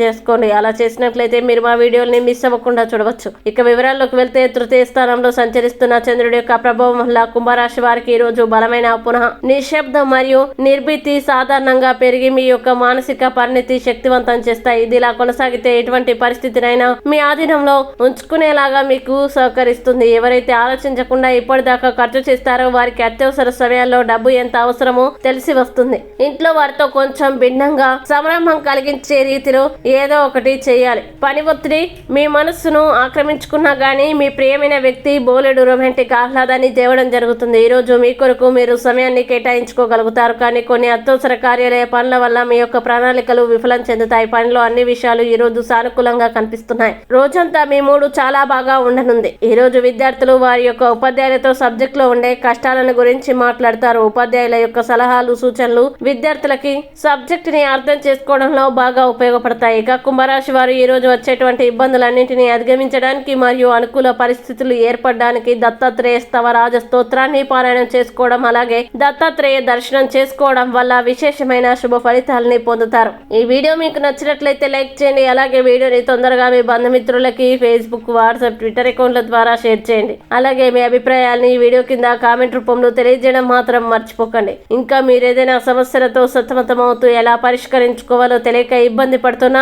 చేసుకోండి అలా చేసినట్లయితే మీరు మా వీడియోల్ని మిస్ అవ్వకుండా చూడవచ్చు. ఇక వివరాల్లోకి వెళ్తే తృతీయ స్థానంలో సంచరిస్తున్న చంద్రుడి యొక్క ప్రభావం వల్ల కుంభరాశి వారికి ఈ రోజు బలమైన పునః నిశ్శబ్దం మరియు నిర్భీతి సాధారణంగా పెరిగి మీ యొక్క మానసిక పరిణితి శక్తివంతం చేస్తాయి. ఇది ఇలా కొనసాగితే ఎటువంటి పరిస్థితినైనా మీ ఆధీనంలో ఉంచుకునేలాగా మీకు సహకరిస్తుంది. ఎవరైతే ఆలోచించకుండా ఇప్పటిదాకా ఖర్చు చేస్తారో వారికి అత్యవసర సమయాల్లో డబ్బు ఎంత అవసరమో తెలిసి వస్తుంది. ఇంట్లో వారితో కొంచెం భిన్నంగా సంరంభం కలిగించే రీతిలో ఏదో ఒకటి చేయాలి. పని ఒత్తిడి మీ మనస్సును ఆక్రమించుకున్నా కానీ మీ ప్రియమైన వ్యక్తి బోలెడు రొమాంటిక్ ఆహ్లాదాన్ని తేవడం జరుగుతుంది. ఈ రోజు మీ కొరకు మీరు సమయాన్ని కేటాయించుకోగలుగుతారు. కానీ కొన్ని అత్యవసర కార్యాలయ పనుల వల్ల మీ యొక్క ప్రణాళికలు విఫలం చెందుతాయి. పనిలో అన్ని విషయాలు ఈ రోజు సానుకూలంగా కనిపిస్తున్నాయి. రోజంతా మీ మూడు చాలా బాగా ఉండనుంది. ఈ రోజు విద్యార్థులు వారి యొక్క ఉపాధ్యాయులతో సబ్జెక్ట్లో ఉండే కష్టాలను గురించి మాట్లాడతారు. ఉపాధ్యాయుల యొక్క సలహాలు సూచనలు విద్యార్థులకి సబ్జెక్ట్ని అర్థం చేసుకోవడంలో బాగా ఉపయోగపడతాయి. ఇక కుంభరాశి వారు ఈ రోజు వచ్చేటువంటి ఇబ్బందులన్నింటినీ అధిగమించడానికి మరియు అనుకూల పరిస్థితులు ఏర్పడడానికి దత్తాత్రేయ స్తవరాజ స్తోత్రాన్ని పారాయణం చేసుకోవడం అలాగే దత్తాత్రేయ దర్శనం చేసుకోవడం వల్ల విశేషమైన శుభ ఫలితాలని పొందుతారు. ఈ వీడియో మీకు నచ్చినట్లయితే లైక్ చేయండి అలాగే వీడియోని తొందరగా మీ బంధుమిత్రులకి ఫేస్బుక్ వాట్సాప్ ట్విట్టర్ అకౌంట్ల ద్వారా షేర్ చేయండి. అలాగే మీ అభిప్రాయాల్ని ఈ వీడియో కింద కామెంట్ రూపంలో తెలియజేయడం మాత్రం మర్చిపోకండి. ఇంకా మీరు ఏదైనా సమస్యలతో సతమతమవుతూ ఎలా పరిష్కరించుకోవాలో తెలియక ఇబ్బంది పడుతున్నా